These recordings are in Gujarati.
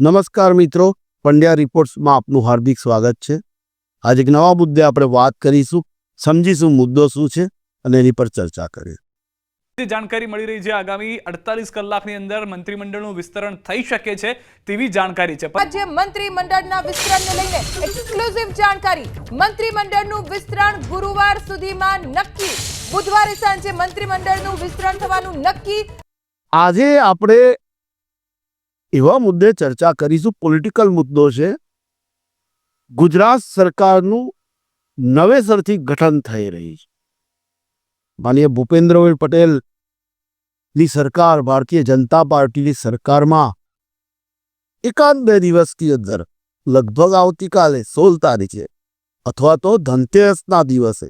નમસ્કાર મિત્રો પંડ્યા રિપોર્ટ્સમાં આપનું હાર્દિક સ્વાગત છે. આજે એક નવા મુદ્દે આપણે વાત કરીશું સમજીશું મુદ્દો શું છે અને એની પર ચર્ચા કરીએ. જે જાણકારી મળી રહી છે આગામી અડતાલીસ કલાકની અંદર મંત્રીમંડળનું વિસ્તરણ થઈ શકે છે તેવી જાણકારી છે. રાજ્ય મંત્રીમંડળના વિસ્તરણને લઈને એક્સક્લુઝિવ જાણકારી. મંત્રીમંડળનું વિસ્તરણ ગુરુવાર સુધીમાં નક્કી. બુધવારે સાંજે મંત્રીમંડળનું વિસ્તરણ થવાનું નક્કી. આજે આપણે એવા મુદ્દે ચર્ચા કરીશું. પોલિટિકલ મુદ્દો છે. ગુજરાત સરકારનું નવેસરથી ગઠન થઈ રહી છે. માનીય ભૂપેન્દ્રભાઈ પટેલની સરકાર ભારતીય જનતા પાર્ટીની સરકારમાં એકાદ બે દિવસની અંદર, લગભગ આવતીકાલે સોળ તારીખે, અથવા તો ધનતેરસના દિવસે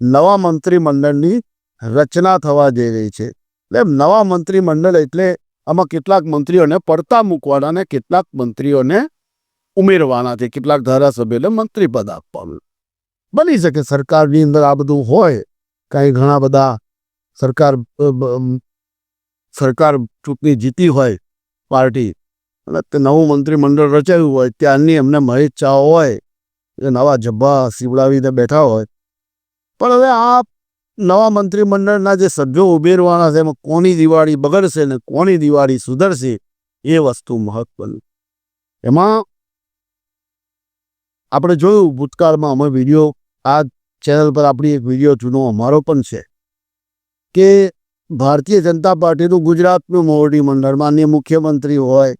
નવા મંત્રીમંડળની રચના થવા જઈ રહી છે. એટલે નવા મંત્રીમંડળ એટલે આમાં કેટલાક મંત્રીઓને પડતા મૂકવાના અને કેટલાક મંત્રીઓને ઉમેરવાના છે. કેટલાક ધારાસભ્યોને મંત્રી પદ આપવાનું. બની શકે સરકારની અંદર આ બધું હોય. કાંઈ ઘણા બધા સરકાર સરકાર ચૂંટણી જીતી હોય પાર્ટી અને તે નવું મંત્રીમંડળ રચાયું હોય ત્યાંની એમને મહેચ્છાઓ હોય, એ નવા જબ્બા સીવડાવીને બેઠા હોય. પણ હવે આ નવા મંત્રીમંડળના જે સભ્યો ઉમેરવાના છે, એમાં કોની દિવાળી બગડશે ને કોની દિવાળી સુધરશે, એ વસ્તુ મહત્વની એમાં આપણે જોયું, ભૂતકાળમાં અમે વીડિયો, આ ચેનલ પર આપણી એક વીડિયો જૂનો અમારો પણ છે, કે ભારતીય જનતા પાર્ટીનું ગુજરાતનું મોવડી મંડળ, માન્ય મુખ્યમંત્રી હોય,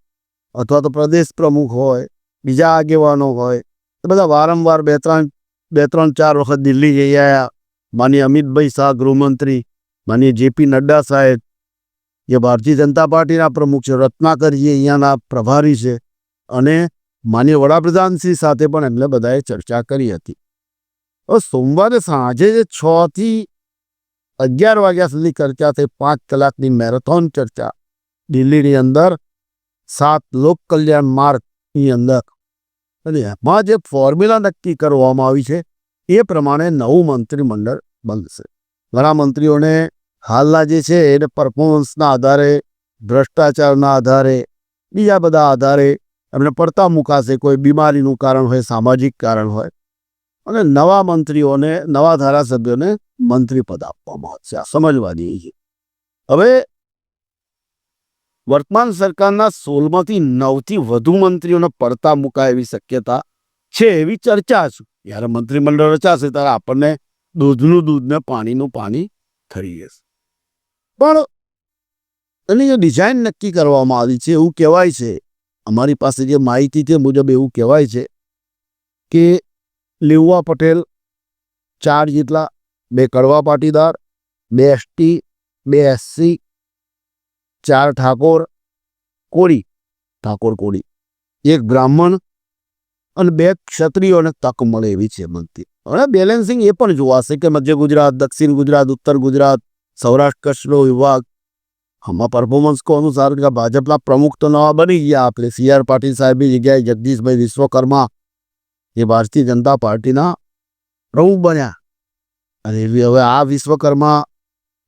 અથવા તો પ્રદેશ પ્રમુખ હોય, બીજા આગેવાનો હોય બધા વારંવાર બે ત્રણ બે ત્રણ ચાર વખત દિલ્હી જઈ આવ્યા માનીય અમિતભાઈ શાહ, ગૃહમંત્રી, માનીય જેપી નડ્ડા સાહેબ જે ભારતીય જનતા પાર્ટીના પ્રમુખ છે રત્નાકરજી અહીંયાના પ્રભારી છે અને માન્ય વડાપ્રધાનશ્રી સાથે પણ એમને બધાએ ચર્ચા કરી હતી. હવે સોમવારે સાંજે જે છ થી અગિયાર વાગ્યા સુધી ચર્ચા થઈ, પાંચ કલાકની મેરેથોન ચર્ચા, દિલ્હીની અંદર સાત લોક કલ્યાણ માર્ગની અંદર. અને એમાં જે ફોર્મ્યુલા નક્કી કરવામાં આવી છે, એ પ્રમાણે નવું મંત્રીમંડળ બનશે ઘણા મંત્રીઓને હાલના જે છે એને પરફોર્મન્સના આધારે, ભ્રષ્ટાચારના આધારે, બીજા બધા આધારે એમને પડતા મુકાશે. કોઈ બીમારીનું કારણ હોય, સામાજિક કારણ હોય. અને નવા મંત્રીઓને, નવા ધારાસભ્યોને મંત્રી પદ આપવામાં આવશે. આ સમજવાની છે હવે વર્તમાન સરકારના સોળમાંથી નવથી વધુ મંત્રીઓને પડતા મુકાય એવી શક્યતા છે એવી ચર્ચા છે. જ્યારે મંત્રીમંડળ રચાશે ત્યારે આપણને દૂધનું દૂધ ને પાણીનું પાણી થઈ જશે પણ એની જે ડિઝાઇન નક્કી કરવામાં આવી છે, એવું કહેવાય છે, અમારી પાસે જે માહિતી છે મુજબ એવું કહેવાય છે કે લેવા પટેલ ચાર જેટલા, બે કડવા પાટીદાર, બે એસટી બે એસસી ચાર ઠાકોર, કોળી ઠાકોર કોળી, એક બ્રાહ્મણ અને બે ક્ષત્રિયોને તક મળે એવી છે મંત્રી હવે બેલેન્સિંગ એ પણ જોવાશે કે મધ્ય ગુજરાત, દક્ષિણ ગુજરાત, ઉત્તર ગુજરાત, સૌરાષ્ટ્ર કચ્છનો વિભાગ, આમાં પરફોર્મન્સ કોનું સારું કે ભાજપના પ્રમુખ તો નવા બની ગયા. આપણે સી આર પાટીલ સાહેબની જગ્યાએ જગદીશભાઈ વિશ્વકર્મા એ ભારતીય જનતા પાર્ટીના પ્રમુખ બન્યા. અને હવે આ વિશ્વકર્મા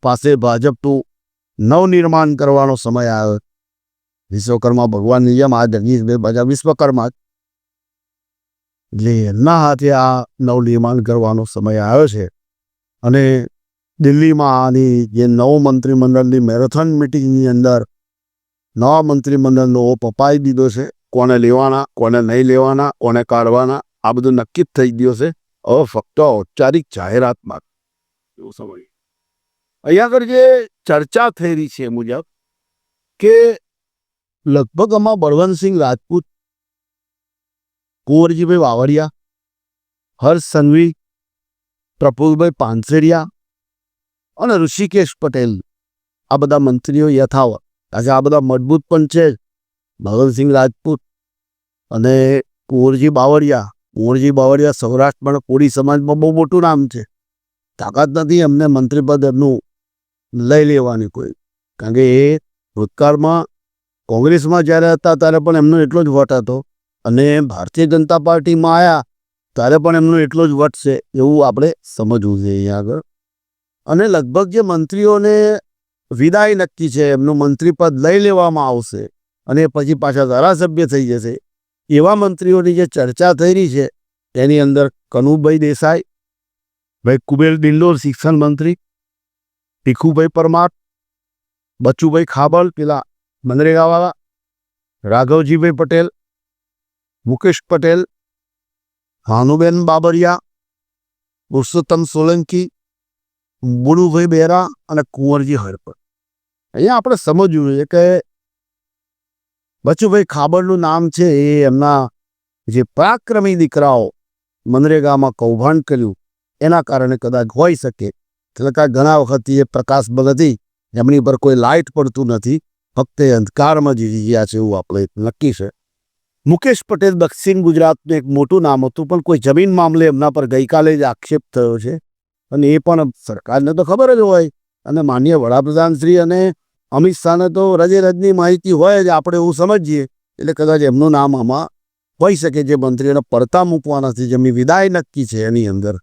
પાસે ભાજપનું નવનિર્માણ કરવાનો સમય આવ્યો. વિશ્વકર્મા ભગવાનની જેમ આ જગદીશભાઈ બધા વિશ્વકર્મા જ. એમના હાથે આ નવનિર્માણ કરવાનો સમય આવ્યો છે. અને દિલ્હીમાં આની જે નવ મંત્રીમંડળની મેરેથોન મિટિંગની અંદર નવા મંત્રીમંડળનો ઓપ અપાઈ દીધો છે. કોને લેવાના, કોને નહીં લેવાના, કોને કાઢવાના, આ બધું નક્કી જ થઈ ગયું છે. હવે ફક્ત ઔપચારિક જાહેરાતમાં એવું સમય અહીંયા આગળ જે ચર્ચા થઈ રહી છે મુજબ કે લગભગ આમાં બળવંતસિંહ રાજપૂત કુંવરજીભાઈ વાવડિયા, હર્ષ સંઘવી, પ્રફુલભાઈ પાનસેરિયા અને ઋષિકેશ પટેલ. આ બધા મંત્રીઓ યથાવત. આજે આ બધા મજબૂત પણ છે. ભગતસિંહ રાજપૂત અને કુંવરજી બાવળિયા. કુંવરજી બાવળિયા સૌરાષ્ટ્રમાં કોળી સમાજમાં બહુ મોટું નામ છે. તાકાત નથી એમને મંત્રીપદ એમનું લઈ લેવાની કોઈ. કારણ કે એ ભૂતકાળમાં કોંગ્રેસમાં જ્યારે હતા ત્યારે પણ એમનો એટલો જ વટ હતો. અને ભારતીય જનતા પાર્ટીમાં આવ્યા ત્યારે પણ એમનો એટલો જ વટ છે એવું આપણે સમજવું છે અહીંયા આગળ. અને લગભગ જે મંત્રીઓને વિદાય નક્કી છે, એમનું મંત્રીપદ લઈ લેવામાં આવશે અને પછી પાછા ધારાસભ્ય થઈ જશે, એવા મંત્રીઓની જે ચર્ચા થઈ રહી છે તેની અંદર કનુભાઈ દેસાઈ, ભાઈ કુબેર ડિંડોર, શિક્ષણ મંત્રી, ભીખુભાઈ પરમાર, બચુભાઈ ખાબલ પેલા મનરેગાવાળા, રાઘવજીભાઈ પટેલ મુકેશ પટેલ, ભાનુબેન બાબરિયા, પુરુષોત્તમ સોલંકી બુડુભાઈ બેરા અને કુંવરજી હરપર અહીંયા આપણે સમજવું છે કે બચુભાઈ ખાબરનું નામ છે એ એમના જે પરાક્રમી દીકરાઓ મનરેગામાં કૌભાંડ કર્યું, એના કારણે કદાચ હોઈ શકે. એટલે કે ઘણા વખતથી એ પ્રકાશ બગતી એમની પર કોઈ લાઇટ પડતું નથી, ફક્ત એ અંધકારમાં જીવી ગયા છે એવું આપણે નક્કી છે. મુકેશ પટેલ દક્ષિણ ગુજરાતનું એક મોટું નામ હતું, પણ કોઈ જમીન મામલે એમના પર ગઈકાલે જ આક્ષેપ થયો છે. અને એ પણ સરકારને તો ખબર જ હોય. અને માન્ય વડાપ્રધાન શ્રી અને અમિત શાહને તો રજે રજની માહિતી હોય જ, આપણે એવું સમજીએ. એટલે કદાચ એમનું નામ આમાં હોઈ શકે જે મંત્રીઓને પડતા મૂકવાના છે, જેમની વિદાય નક્કી છે એની અંદર.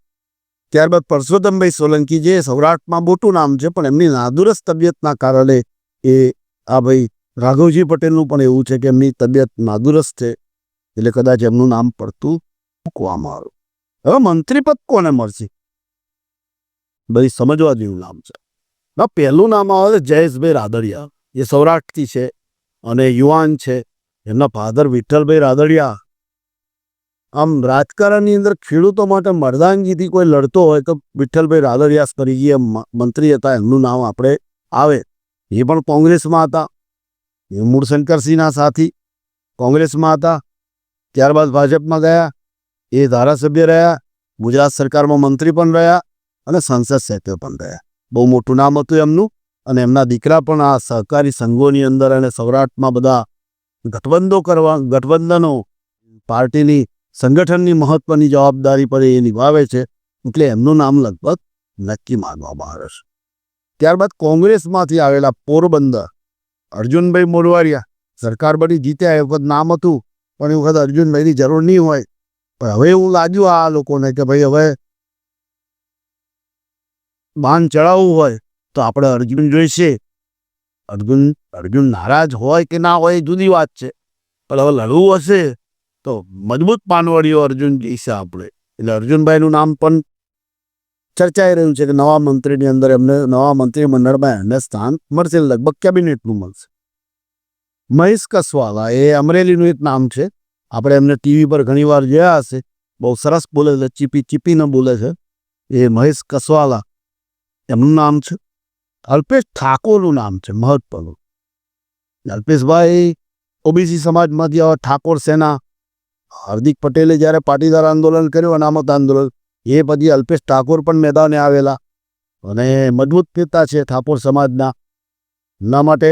ત્યારબાદ પરસોત્તમભાઈ સોલંકી જે સૌરાષ્ટ્રમાં મોટું નામ છે, પણ એમની નાદુરસ્ત તબિયતના કારણે એ આ ભાઈ રાઘવજી પટેલનું પણ એવું છે કે એમની તબિયત નાદુરસ્ત છે, એટલે કદાચ એમનું નામ પડતું મૂકવામાં આવ્યું હવે મંત્રી પદ કોને મળશે? બધી સમજવા જેવું નામ છે. પહેલું નામ આવે છે જયેશભાઈ રાદડિયા. એ સૌરાષ્ટ્રથી છે અને યુવાન છે. એમના ફાધર વિઠ્ઠલભાઈ રાદડિયા. આમ રાજકારણની અંદર ખેડૂતો માટે મરદાનગીથી કોઈ લડતો હોય તો વિઠ્ઠલભાઈ રાદડિયા સ્વર્ગીય મ- મંત્રી હતા, એમનું નામ આપણે આવે. એ પણ કોંગ્રેસમાં હતા. એ મૂળ શંકરસિંહના સાથી કોંગ્રેસમાં હતા. ત્યારબાદ ભાજપમાં ગયા. એ ધારાસભ્ય રહ્યા. ગુજરાત સરકારમાં મંત્રી પણ રહ્યા અને સંસદ સભ્ય પણ રહ્યા. બહુ મોટું નામ હતું એમનું અને એમના દીકરા પણ આ સહકારી સંઘોની અંદર અને સૌરાષ્ટ્રમાં બધા ગઠબંધો કરવા, ગઠબંધનો પાર્ટીની સંગઠનની મહત્વની જવાબદારી પર એ નિભાવે છે એટલે એમનું નામ લગભગ નક્કી માનવામાં આવે છે. ત્યારબાદ કોંગ્રેસમાંથી આવેલા પોરબંદર અર્જુનભાઈ મોરવારિયા સરકાર બની જીત્યા એ વખત નામ હતું, પણ એ વખત અર્જુનભાઈની જરૂર નહીં હોય. પણ હવે એવું લાગ્યું આ લોકોને કે ભાઈ હવે બાન ચડાવવું હોય તો આપણે અર્જુન જોઈશે. અર્જુન અર્જુન નારાજ હોય કે ના હોય એ જુદી વાત છે. પણ હવે લડવું હશે તો મજબૂત પાનવડીઓ અર્જુન જોઈશે આપણે. એટલે અર્જુનભાઈનું નામ પણ ચર્ચાઈ રહ્યું છે કે નવા મંત્રીની અંદર એમને નવા મંત્રીમંડળમાં એમને સ્થાન મળશે લગભગ કેબિનેટનું મળશે. મહેશ કસવાલા એ અમરેલીનું એક નામ છે. આપણે એમને ટીવી પર ઘણીવાર જોયા હશે. બહુ સરસ બોલે છે, ચીપી ચીપીને બોલે છે. એ મહેશ કસવાલા એમનું નામ છે. અલ્પેશ ઠાકોરનું નામ છે, મહત્વનું. અલ્પેશભાઈ ઓબીસી સમાજમાંથી ઠાકોર સેના, હાર્દિક પટેલે જ્યારે પાટીદાર આંદોલન કર્યું, અનામત આંદોલન એ પછી અલ્પેશ ઠાકોર પણ મેદાને આવેલા અને મજબૂત નેતા છે ઠાકોર સમાજના. એના માટે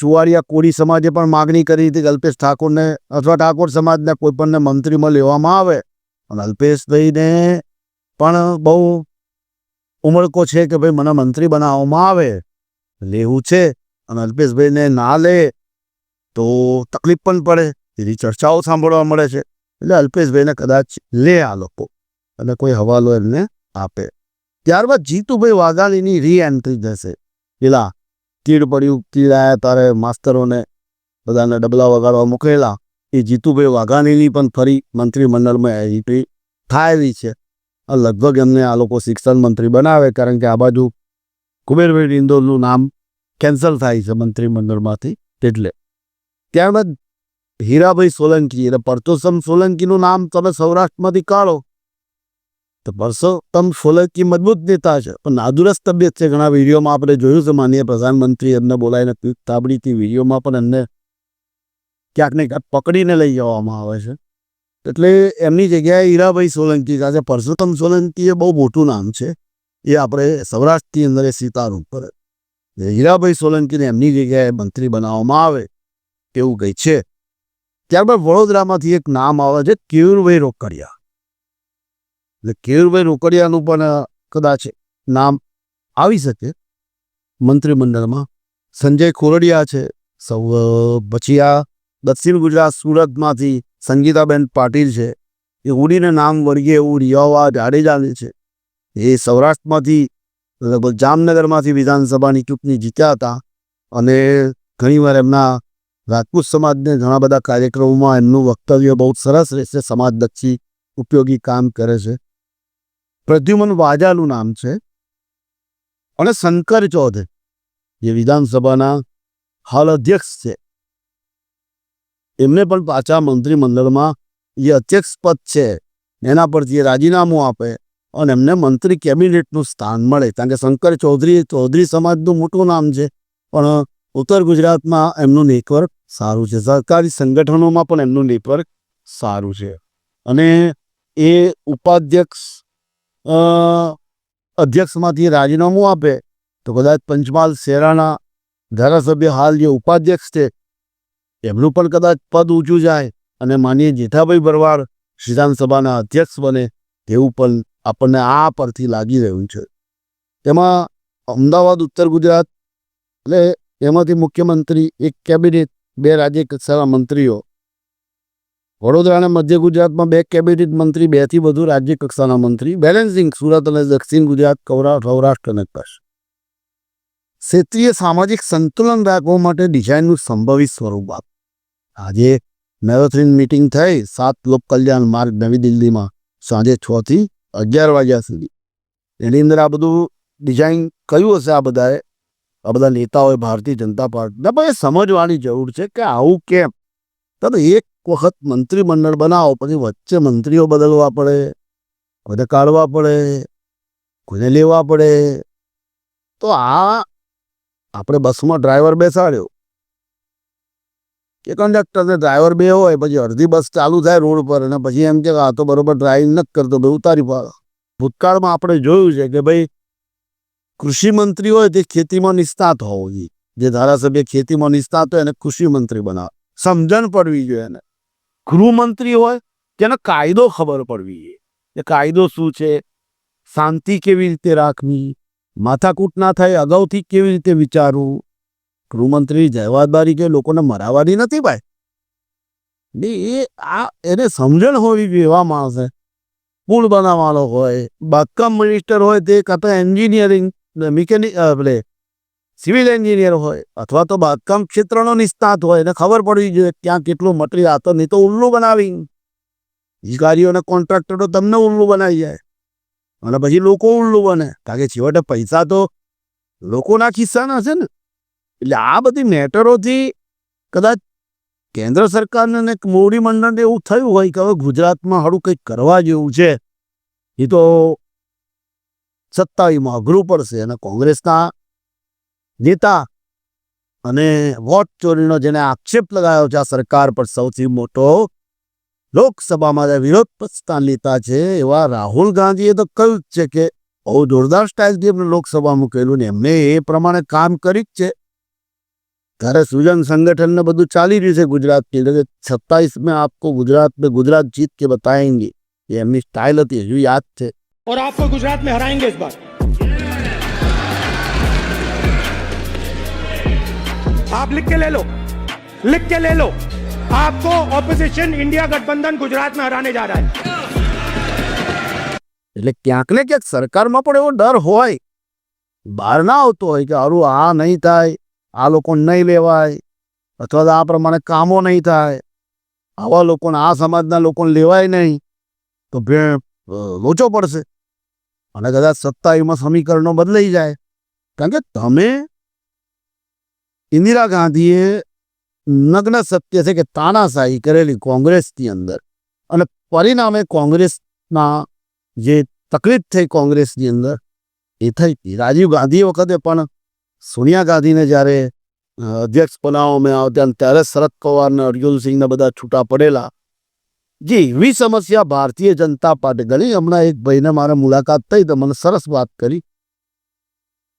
ચુવાડિયા કોળી સમાજે પણ માગણી કરી હતી કે અલ્પેશ ઠાકોરને અથવા ઠાકોર સમાજને કોઈપણને મંત્રીમાં લેવામાં આવે. અને અલ્પેશભાઈને પણ બહુ ઉમળકો છે કે ભાઈ મને મંત્રી બનાવવામાં આવે. લેવું છે અને અલ્પેશભાઈને ના લે તો તકલીફ પણ પડે. એની ચર્ચાઓ સાંભળવા મળે છે. એટલે અલ્પેશભાઈને કદાચ લે આ લોકો. અને કોઈ હવાલો એમને આપે. ત્યારબાદ જીતુભાઈ વાઘાણીની રી એન્ટ્રી થશે. પેલા તીડ પડ્યું આવ્યા તારે માસ્તરોને બધાને ડબલા વગાડવા મૂકેલા. એ જીતુભાઈ વાઘાણીની પણ ફરી મંત્રીમંડળમાં એન્ટ્રી થાયેલી છે. લગભગ એમને આ લોકો શિક્ષણ મંત્રી બનાવે, કારણ કે આ બાજુ કુબેરભાઈ ઇન્દોરનું નામ કેન્સલ થાય છે મંત્રીમંડળમાંથી એટલે. ત્યારબાદ હીરાભાઈ સોલંકી, એટલે પરચોસમ સોલંકીનું નામ તમે સૌરાષ્ટ્રમાંથી કાઢો. તો પરસોત્તમ સોલંકી મજબૂત નેતા છે. પણ નાદુરસ્ત તબિયત છે. ઘણા વિડીયોમાં આપણે જોયું છે. માનીય પ્રધાનમંત્રી એમને બોલાવીને પીઠ તાબડીથી વિડીયોમાં પણ એમને ક્યાંક ને ક્યાંક પકડીને લઈ જવામાં આવે છે. એટલે એમની જગ્યાએ હીરાભાઈ સોલંકી સાથે પરસોત્તમ સોલંકી એ બહુ મોટું નામ છે. એ આપણે સૌરાષ્ટ્રની અંદર એ પર એટલે હીરાભાઈ સોલંકીને એમની જગ્યાએ મંત્રી બનાવવામાં આવે એવું કંઈ છે. ત્યારબાદ વડોદરામાંથી એક નામ આવે છે. કેયુરભાઈ રોકડિયા. એટલે કેયુરભાઈ રોકડિયાનું પણ કદાચ નામ આવી શકે. મંત્રીમંડળમાં સંજય ખોરડિયા છે, સૌ પછી આ દક્ષિણ ગુજરાત સુરતમાંથી સંગીતાબેન પાટીલ છે. એ ઉડીને નામ વર્ગીય એવું રિયાવા જાડેજાને છે. એ સૌરાષ્ટ્રમાંથી, લગભગ જામનગરમાંથી વિધાનસભાની ચૂંટણી જીત્યા હતા. અને ઘણીવાર એમના રાજપૂત સમાજને ઘણા બધા કાર્યક્રમોમાં એમનું વક્તવ્ય બહુ સરસ રહેશે. સમાજલક્ષી ઉપયોગી કામ કરે છે. પ્રદ્યુમન વાજાનું નામ છે અને શંકર ચૌધરી, જે વિધાનસભાના હાલ અધ્યક્ષ છે. એમને પણ પાછા મંત્રીમંડળમાં જે અધ્યક્ષ પદ છે. એના પરથી રાજીનામું આપે અને એમને મંત્રી કેબિનેટનું સ્થાન મળે. કારણ કે શંકર ચૌધરી ચૌધરી સમાજનું મોટું નામ છે, પણ ઉત્તર ગુજરાતમાં એમનું નેટવર્ક સારું છે. સરકારી સંગઠનોમાં પણ એમનું નેટવર્ક સારું છે. અને એ ઉપાધ્યક્ષ અધ્યક્ષમાંથી રાજીનામું આપે, તો કદાચ પંચમહાલ શેરાના ધારાસભ્ય હાલ જે ઉપાધ્યક્ષ છે, એમનું પણ કદાચ પદ ઊંચું જાય અને માનીય જેઠાભાઈ ભરવાડ વિધાનસભાના અધ્યક્ષ બને તેવું પણ આપણને આ પરથી લાગી રહ્યું છે. તેમાં અમદાવાદ, ઉત્તર ગુજરાત, એટલે એમાંથી મુખ્યમંત્રી, એક કેબિનેટ, બે રાજ્ય કક્ષાના મંત્રીઓ વડોદરા અને મધ્ય ગુજરાતમાં બે કેબિનેટ મંત્રી, બેથી વધુ રાજ્ય કક્ષાના મંત્રી, બેલેન્સિંગ સુરત અને દક્ષિણ ગુજરાત કૌરા સૌરાષ્ટ્ર અને કચ્છ. ક્ષેત્રીય સામાજિક સંતુલન રાખવા માટે ડિઝાઇનનું સંભવિત સ્વરૂપ આપ. આજે મેરેથોન મીટિંગ થઈ, સાત લોક કલ્યાણ માર્ગ નવી દિલ્હીમાં સાંજે છ થી અગિયાર વાગ્યા સુધી. એની અંદર આ બધું ડિઝાઇન કયું હશે આ બધાએ. આ બધા નેતાઓએ ભારતીય જનતા પાર્ટીના પણ એ સમજવાની જરૂર છે કે આવું કેમ? તો એક વખત મંત્રીમંડળ બનાવો, પછી વચ્ચે મંત્રીઓ બદલવા પડે, કોઈને કાઢવા પડે, કોઈને લેવા પડે. તો આ આપણે બસમાં ડ્રાઈવર બેસાડ્યો. કે કંડક્ટરને ડ્રાઈવર બે હોય, પછી અડધી બસ ચાલુ થાય રોડ પર, અને પછી એમ કે આ તો બરોબર ડ્રાઈવિંગ નથી કરતો, ભાઈ ઉતારી પાડો. ભૂતકાળમાં આપણે જોયું છે કે ભાઈ કૃષિ મંત્રી હોય તે ખેતીમાં નિષ્ણાત હોવો જોઈએ. જે ધારાસભ્ય ખેતીમાં નિષ્ણાત હોય એને કૃષિ મંત્રી બનાવે. સમજણ પડવી જોઈએ એને. ગૃહમંત્રી હોય તેનો કાયદો ખબર પડવી જોઈએ. કે કાયદો શું છે? શાંતિ કેવી રીતે રાખવી? માથાકૂટ ના થાય, અગાઉથી કેવી રીતે વિચારવું? ગૃહમંત્રી જવાબદારી કે લોકોને મરાવાની નથી ભાઈ? એ આ એને સમજણ હોવી જોઈએ એવા માણસે પુલ બનાવવાનો હોય, બાંધકામ મિનિસ્ટર હોય તે કાં તો એન્જિનિયરિંગ મિકેનિક આપણે સિવિલ એન્જિનિયર હોય અથવા તો બાંધકામ ક્ષેત્રનો નિષ્ણાત હોય, એને ખબર પડવી જોઈએ ત્યાં કેટલું મટીરિયલ તો નહીં તો ઉલ્લું બનાવી. અધિકારીઓને, કોન્ટ્રાક્ટરો તમને ઉલ્લુ બનાવી જાય. અને પછી લોકો ઉલ્લું બને. કારણ કે છેવટે પૈસા તો લોકોના ખિસ્સાના છે ને. એટલે આ બધી મેટરોથી કદાચ કેન્દ્ર સરકારને અને મોવડી મંડળને એવું થયું હોય કે હવે ગુજરાતમાં હારું કંઈક કરવા જેવું છે, એ તો સત્તાવીમાં અઘરું પડશે. અને કોંગ્રેસના નેતા અને વોટ ચોરીનો જેને આક્ષેપ લગાવ્યો છે, આ સરકાર પર સૌથી મોટો લોકસભામાં જે વિરોધ પક્ષના નેતા છે, એવા રાહુલ ગાંધીએ તો કહ્યું જ છે કે બહુ જોરદાર સ્ટાઇલથી એમને લોકસભામાં મૂકેલું ને એમને એ પ્રમાણે કામ કરી જ છે. ત્યારે સુજન સંગઠન ને બધું ચાલી રહ્યું છે ગુજરાત કે સત્તાવીસ મેં આપકો ગુજરાત મેં ગુજરાત જીત કે બતાએંગે એમની સ્ટાઇલ હતી, હજુ યાદ છે. और आपको गुजरात में हराएंगे आप लिख के ले लो लिख के ले लो आपको ऑपोजिशन इंडिया गठबंधन गुजरात में हराने जा रहा है એટલે ક્યાંક ને ક્યાંક સરકારમાં પણ એવો ડર હોય બહાર ના આવતો હોય કે હારું આ નહીં થાય આ લોકોને નહીં લેવાય અથવા તો આ પ્રમાણે કામો નહીં થાય આવા લોકોને આ સમાજના લોકોને લેવાય નહીં તો ભે અ, લોચો પડશે અને કદાચ સત્તાવીમાં સમીકરણો બદલાઈ જાય કારણ કે તમે ઇન્દિરા ગાંધીએ નગ્ન સત્ય છે કે તાનાશાહી કરેલી કોંગ્રેસની અંદર અને પરિણામે કોંગ્રેસના જે તકલીફ થઈ કોંગ્રેસની અંદર એ થઈ હતી રાજીવ ગાંધી વખતે પણ સોનિયા ગાંધીને જ્યારે અધ્યક્ષ બનાવવામાં આવતા ત્યારે શરદ પવારને અર્જુનસિંહને બધા છૂટા પડેલા જે એવી સમસ્યા ભારતીય જનતા પાર્ટી ગણી હમણાં એક ભાઈને મારે મુલાકાત થઈ તો મને સરસ વાત કરી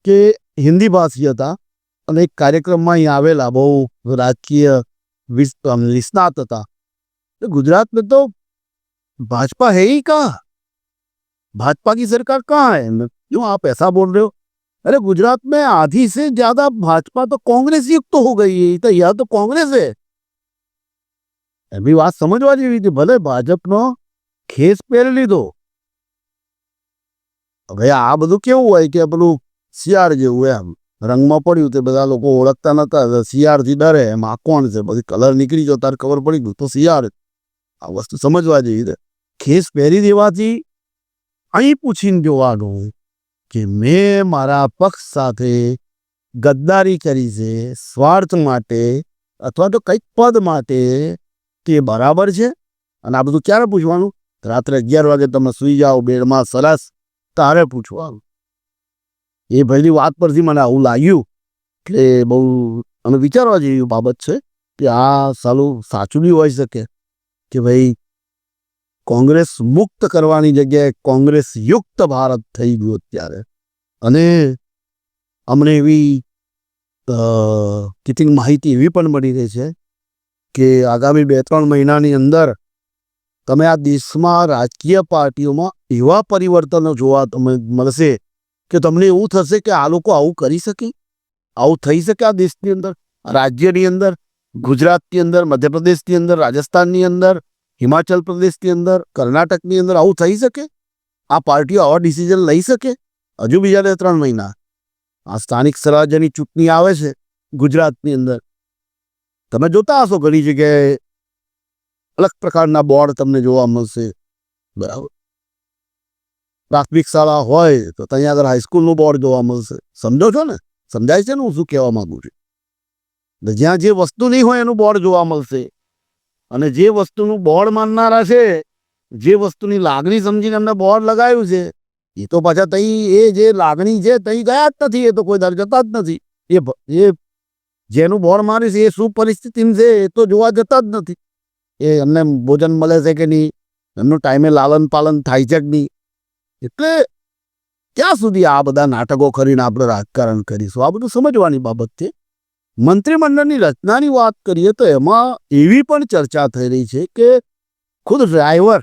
કે હિન્દી ભાષી હતા અને એક કાર્યક્રમમાં અહીં આવેલા બહુ રાજકીય વિસ- અમ, નિષ્ણાત હતા तो गुजरात में तो भाजपा है ही कहाँ भाजपा की सरकार कहाँ है मैं, क्यों आप ऐसा बोल रहे हो अरे गुजरात में आधी से ज्यादा भाजपा तो कांग्रेस युक्त तो हो गई है तो यह तो कांग्रेस है એવી વાત સમજવા જેવી છે ભલે ભાજપનો ખેસ પહેરી લીધો હવે આ બધું કેવું હોય કે પેલું શિયાળ જેવું એમ રંગમાં પડ્યું તે બધા લોકો ઓળખતા નહોતા શિયાળથી ડરે, એમ આ કોણ છે? પછી કલર નીકળી ગયો, તારે ખબર પડી ગયું તો શિયાળ. આ વસ્તુ સમજવા જેવી ખેસ પહેરી દેવાથી અહીં પૂછીને જોવાનું કે મેં મારા પક્ષ સાથે ગદ્દારી કરી છે સ્વાર્થ માટે અથવા તો કંઈક પદ માટે તે બરાબર છે? અને આ બધું ક્યારે પૂછવાનું? રાત્રે અગિયાર વાગે તમે સૂઈ જાઓ, બેડમાં સરસ. તારે પૂછવાનું. એ ભાઈની વાત પરથી મને આવું લાગ્યું. કે બહુ અમે વિચારવા જેવી બાબત છે કે આ સાલું સાચું બી હોઈ શકે કે ભાઈ કોંગ્રેસ મુક્ત કરવાની જગ્યાએ કોંગ્રેસ યુક્ત ભારત થઈ ગયું અત્યારે. અને અમને એવી કેટલીક માહિતી એવી પણ મળી રહી છે કે આગામી બે ત્રણ મહિનાની અંદર તમે આ દેશમાં રાજકીય પાર્ટીઓમાં એવા પરિવર્તનો જોવા તમે મળશે કે તમને એવું થશે કે આ લોકો આવું કરી શકે? આવું થઈ શકે આ દેશની અંદર? રાજ્યની અંદર? ગુજરાતની અંદર? મધ્યપ્રદેશની અંદર? રાજસ્થાનની અંદર? હિમાચલ પ્રદેશની અંદર? કર્ણાટકની અંદર આવું થઈ શકે? આ પાર્ટીઓ આવા ડિસિઝન લઈ શકે? હજુ બીજા બે ત્રણ મહિના. આ સ્થાનિક સ્વરાજ્યની ચૂંટણી આવે છે ગુજરાતની અંદર. તમે જોતા હશો ઘણી જગ્યાએ અલગ પ્રકારના બોર્ડ તમને જોવા મળશે. બરાબર. પ્રાથમિક શાળા હોય તો ત્યાં આગળ હાઈસ્કૂલનું બોર્ડ જોવા મળશે. સમજો છો ને? સમજાય છે ને હું શું કહેવા માગું છું? જ્યાં જે વસ્તુ નહીં હોય એનું બોર્ડ જોવા મળશે. અને જે વસ્તુનું બોર્ડ માનનારા છે, જે વસ્તુની લાગણી સમજીને એમને બોર્ડ લગાવ્યું છે, એ તો પાછા તઈ એ જે લાગણી છે તઈ ગયા જ નથી, એ તો કોઈ દર જતા જ નથી. એ એ જેનું બોર્ડ મારે છે, એ શું પરિસ્થિતિમાં છે, એ તો જોવા જતા જ નથી. એ એમને ભોજન મળે છે કે નહીં? એમનું ટાઈમે લાલન પાલન થાય છે કે નહીં? એટલે ક્યાં સુધી આ બધા નાટકો કરીને આપણે રાજકારણ કરીશું. આ બધું સમજવાની બાબત છે. મંત્રીમંડળની રચનાની વાત કરીએ તો એમાં એવી પણ ચર્ચા થઈ રહી છે કે ખુદ ડ્રાઈવર,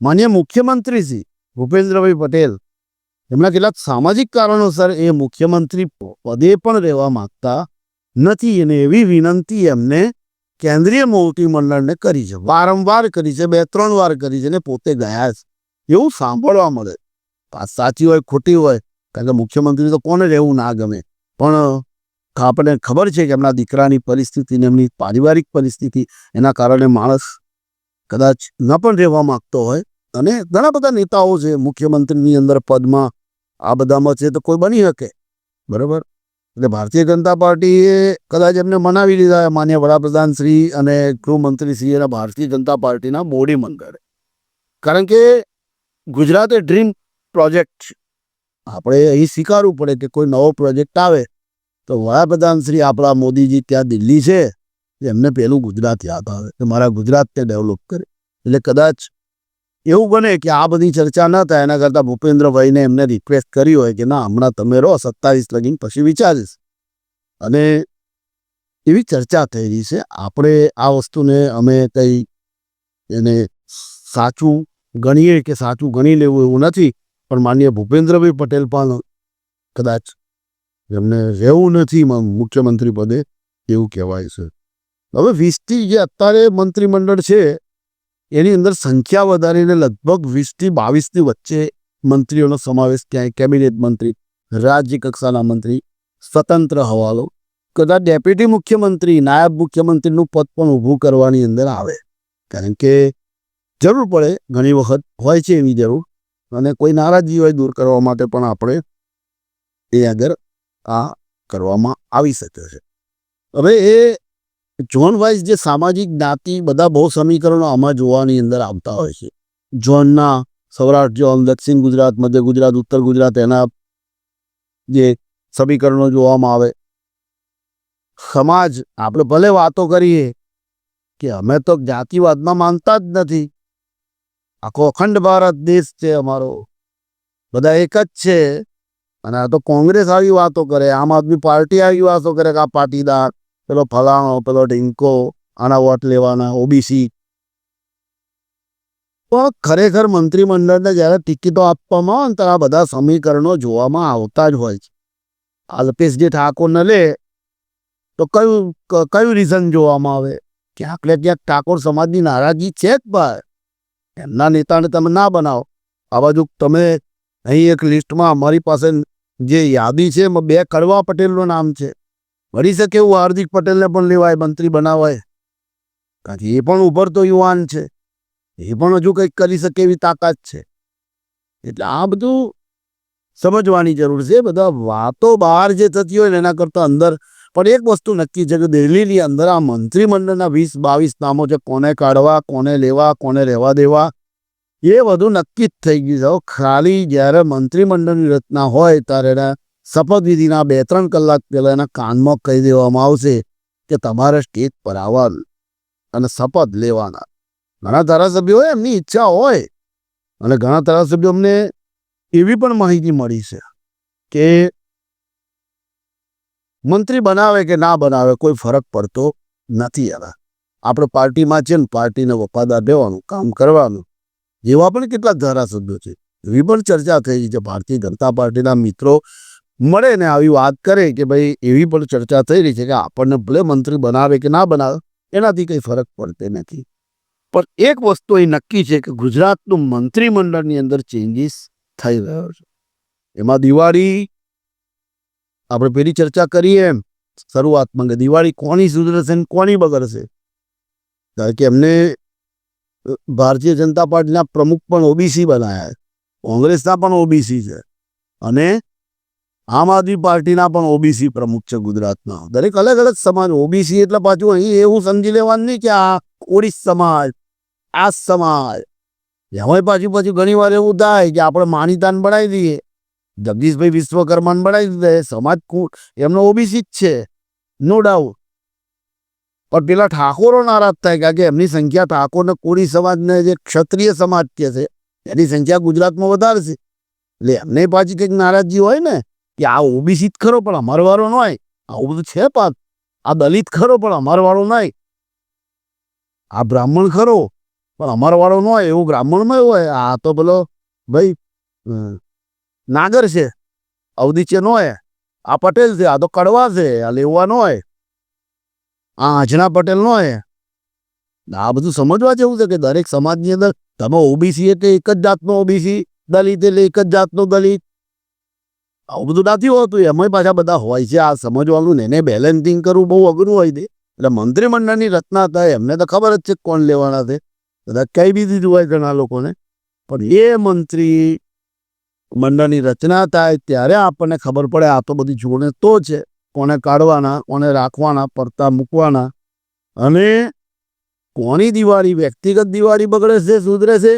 માન્ય મુખ્યમંત્રી શ્રી ભૂપેન્દ્રભાઈ પટેલ, એમના કેટલાક સામાજિક કારણોસર એ મુખ્યમંત્રી પદે પણ રહેવા માંગતા નથી. અને એવી વિનંતી એમને કેન્દ્રીય મંત્રીમંડળને કરી છે. વારંવાર કરી છે બે ત્રણ વાર કરી છે, ને પોતે ગયા છે. એવું સાંભળવા મળે. સાચી હોય, ખોટી હોય, કારણ કે મુખ્યમંત્રી તો કોને રહેવું ના ગમે. પણ આપણને ખબર છે કે એમના દીકરાની પરિસ્થિતિ ને એમની પારિવારિક પરિસ્થિતિ એના કારણે માણસ કદાચ ન પણ રહેવા માંગતો હોય. અને ઘણા બધા નેતાઓ છે, મુખ્યમંત્રીની અંદર પદમાં આ બધામાં છે, તો કોઈ બની શકે. બરાબર? એટલે ભારતીય જનતા પાર્ટીએ કદાચ એમને મનાવી લીધા, માન્ય વડાપ્રધાન શ્રી અને ગૃહમંત્રી શ્રી એના ભારતીય જનતા પાર્ટીના મોડી મંડળે કારણ કે ગુજરાત ડ્રીમ પ્રોજેક્ટ આપણે અહીં સ્વીકારવું પડે કે કોઈ નવો પ્રોજેક્ટ આવે તો વડાપ્રધાન શ્રી આપણા મોદીજી ત્યાં દિલ્હી છે એમને પહેલું ગુજરાત યાદ આવે કે મારા ગુજરાતને ડેવલપ કરે. એટલે કદાચ એવું બને કે આ બધી ચર્ચા ન થાય, એના કરતાં ભૂપેન્દ્રભાઈને એમને રિક્વેસ્ટ કરી હોય કે ના, હમણાં તમે રહો, સત્તાવીસ લગીન પછી વિચારીશ. અને એવી ચર્ચા થઈ રહી છે. આપણે આ વસ્તુને અમે કંઈ એને સાચું ગણીએ કે સાચું ગણી લેવું એવું નથી, પણ માનીય ભૂપેન્દ્રભાઈ પટેલ પણ કદાચ એમને રહેવું નથી મુખ્યમંત્રી પદે એવું કહેવાય છે. હવે વીસથી જે અત્યારે મંત્રીમંડળ છે, એની અંદર સંખ્યા વધારીને લગભગ વીસથી બાવીસની વચ્ચે મંત્રીઓનો સમાવેશ ક્યાંય, કેબિનેટ મંત્રી, રાજ્ય કક્ષાના મંત્રી, સ્વતંત્ર હવાલો, કદાચ ડેપ્યુટી મુખ્યમંત્રી, નાયબ મુખ્યમંત્રીનું પદ પણ ઊભું કરવાની અંદર આવે. કારણ કે જરૂર પડે ઘણી વખત હોય છે એવી જરૂર. અને કોઈ નારાજગી હોય દૂર કરવા માટે પણ આપણે એ આગળ આ કરવામાં આવી શકે છે. હવે એ ઝોન વાઇઝ જે સામાજિક જ્ઞાતિ બધા બહુ સમીકરણો આમાં જોવાની અંદર આવતા હોય છે. ઝોનના સૌરાષ્ટ્ર ઝોન દક્ષિણ ગુજરાત, મધ્ય ગુજરાત, ઉત્તર ગુજરાત એના જે સમીકરણો જોવામાં આવે. સમાજ, આપણે ભલે વાતો કરીએ કે અમે તો જ્ઞાતિવાદમાં માનતા જ નથી. આખો અખંડ ભારત દેશ છે અમારો. બધા એક જ છે. અને આ તો કોંગ્રેસ આવી વાતો કરે, આમ આદમી પાર્ટી આવી વાતો કરે કે આ પાટીદાર, પેલો ફલાણો, પેલો ઢીંકો, આના વોટ લેવાના, ઓબીસી. પણ ખરેખર મંત્રીમંડળને જ્યારે ટિકિટો આપવામાં આવે ને ત્યારે આ બધા સમીકરણો જોવામાં આવતા જ હોય છે. અલ્પેશજી ઠાકોરને લે, તો કયું કયું રીઝન જોવામાં આવે? ક્યાંક ને ક્યાંક ઠાકોર સમાજની નારાજગી છે જ ભાઈ. એમના નેતાને તમે ના બનાવો. આ બાજુ તમે અહીં એક લિસ્ટમાં અમારી પાસે જે યાદી છે, એમાં બે કડવા પટેલનું નામ છે. વળી શકે એવું હાર્દિક પટેલને પણ લેવાય, મંત્રી બનાવાય. કારણ કે એ પણ ઉભરતો યુવાન છે. એ પણ હજુ કંઈક કરી શકે એવી તાકાત છે. એટલે આ બધું સમજવાની જરૂર છે. બધા વાતો બહાર જે થતી હોય ને એના કરતાં અંદર પણ એક વસ્તુ નક્કી છે કે દિલ્હીની અંદર આ મંત્રીમંડળના વીસ બાવીસ નામો છે, કોને કાઢવા, કોને લેવા, કોને રહેવા દેવા, એ બધું નક્કી જ થઈ ગયું છે. ખાલી જ્યારે મંત્રીમંડળની રચના હોય ત્યારે એના શપથવિધિના બે ત્રણ કલાક પહેલાં એના કાનમાં કહી દેવામાં આવશે કે તમારે સ્ટેજ પર આવવાનું અને શપથ લેવાના. ઘણા ધારાસભ્યો એમની ઈચ્છા હોય અને ઘણા ધારાસભ્યો અમને એવી પણ માહિતી મળી છે કે મંત્રી બનાવે કે ના બનાવે કોઈ ફરક પડતો નથી હવે આપણે પાર્ટીમાં છે ને પાર્ટીને વફાદાર રહેવાનું, કામ કરવાનું. જેવા પણ કેટલાક ધારાસભ્યો છે. એવી પણ ચર્ચા થઈ છે. ભારતીય જનતા પાર્ટીના મિત્રો મળે ને આવી વાત કરે કે ભાઈ એવી પણ ચર્ચા થઈ રહી છે કે આપણને ભલે મંત્રી બનાવે કે ના બનાવે, એનાથી કંઈ ફરક પડતો નથી. પણ એક વસ્તુ એ નક્કી છે કે ગુજરાતનું મંત્રીમંડળની અંદર ચેન્જીસ થઈ રહ્યો છે. એમાં દિવાળી આપણે પેલી ચર્ચા કરીએ એમ. શરૂઆતમાં કે દિવાળી કોની સુધરશે ને કોની બગડશે? કારણ કે એમને ભારતીય જનતા પાર્ટીના પ્રમુખ પણ ઓબીસી બનાયા કોંગ્રેસના પણ ઓબીસી છે. અને આમ આદમી પાર્ટીના પણ ઓબીસી પ્રમુખ છે ગુજરાતના. દરેક અલગ અલગ સમાજ. ઓબીસી એટલે પાછું અહીં એવું સમજી લેવાનું નહીં કે આ કોળી સમાજ, આ સમાજ. એમાંય પાછું પાછું ઘણી વાર એવું થાય કે આપણે માનીતાન બનાવી દઈએ. જગદીશભાઈ વિશ્વકર્માને બનાવી એ સમાજ એમનો ઓબીસી જ છે. નો ડાઉટ પણ પેલા ઠાકોરો નારાજ થાય કારણ કે એમની સંખ્યા ઠાકોર ને કોળી સમાજને જે ક્ષત્રિય સમાજ કે છે, એની સંખ્યા ગુજરાતમાં વધારે છે. એટલે એમને પાછી કંઈક નારાજગી હોય ને, કે આ ઓબીસી જ ખરો, પણ અમારો વાળો ન હોય. આવું બધું છે પાક આ દલિત ખરો, પણ અમારો વાળો નહીં. આ બ્રાહ્મણ ખરો, પણ અમારો વાળો ન હોય. એવું બ્રાહ્મણમાં હોય. આ તો પેલો ભાઈ નાગર છે અવદિત્ય નો હોય આ પટેલ છે, આ તો કડવા છે, આ લેવાનો હોય આ આજના પટેલ નો હોય આ બધું સમજવા જેવું છે કે દરેક સમાજની અંદર તમે ઓબીસી એટલે એક જ જાતનો ઓબીસી દલિત એટલે એક જ જાતનો દલિત. આવું બધું નથી હોતું, એમાંય પાછા બધા હોય છે, આ સમજવાનું ને એને બેલેન્સિંગ કરવું બહુ અઘરું હોય છે. એટલે મંત્રીમંડળની રચના હતા, એમને તો ખબર જ છે કોણ લેવાના છે. બધા કહી બી દીધું હોય ઘણા લોકોને. પણ એ મંત્રી મંડળની રચના થાય ત્યારે આપણને ખબર પડે આ તો બધી જોડે તો છે. કોને કાઢવાના, કોને રાખવાના, પડતા મૂકવાના. અને કોની દિવાળી વ્યક્તિગત દિવાળી બગડે છે સુધરે છે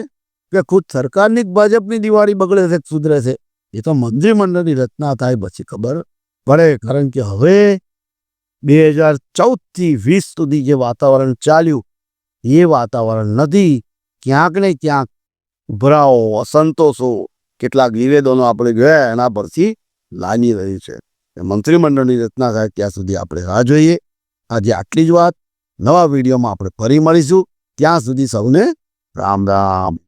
કે ખુદ સરકારની ભાજપની દિવાળી બગડે છે સુધરે છે એ તો મંત્રીમંડળની રચના થાય પછી ખબર પડે. કારણ કે હવે બે હજાર ચૌદથી વીસ સુધી જે વાતાવરણ ચાલ્યું, એ વાતાવરણ નથી. ક્યાંક ને ક્યાંક ઉભરાઓ અસંતોષો કેટલાક નિવેદનો આપણે ગયા એના પરથી લાગી રહ્યું છે. મંત્રીમંડળની રચના થાય ત્યાં સુધી આપણે રાહ જોઈએ. આજે આટલી જ વાત. નવા વિડીયોમાં આપણે ફરી મળીશું. ત્યાં સુધી સૌને રામ રામ.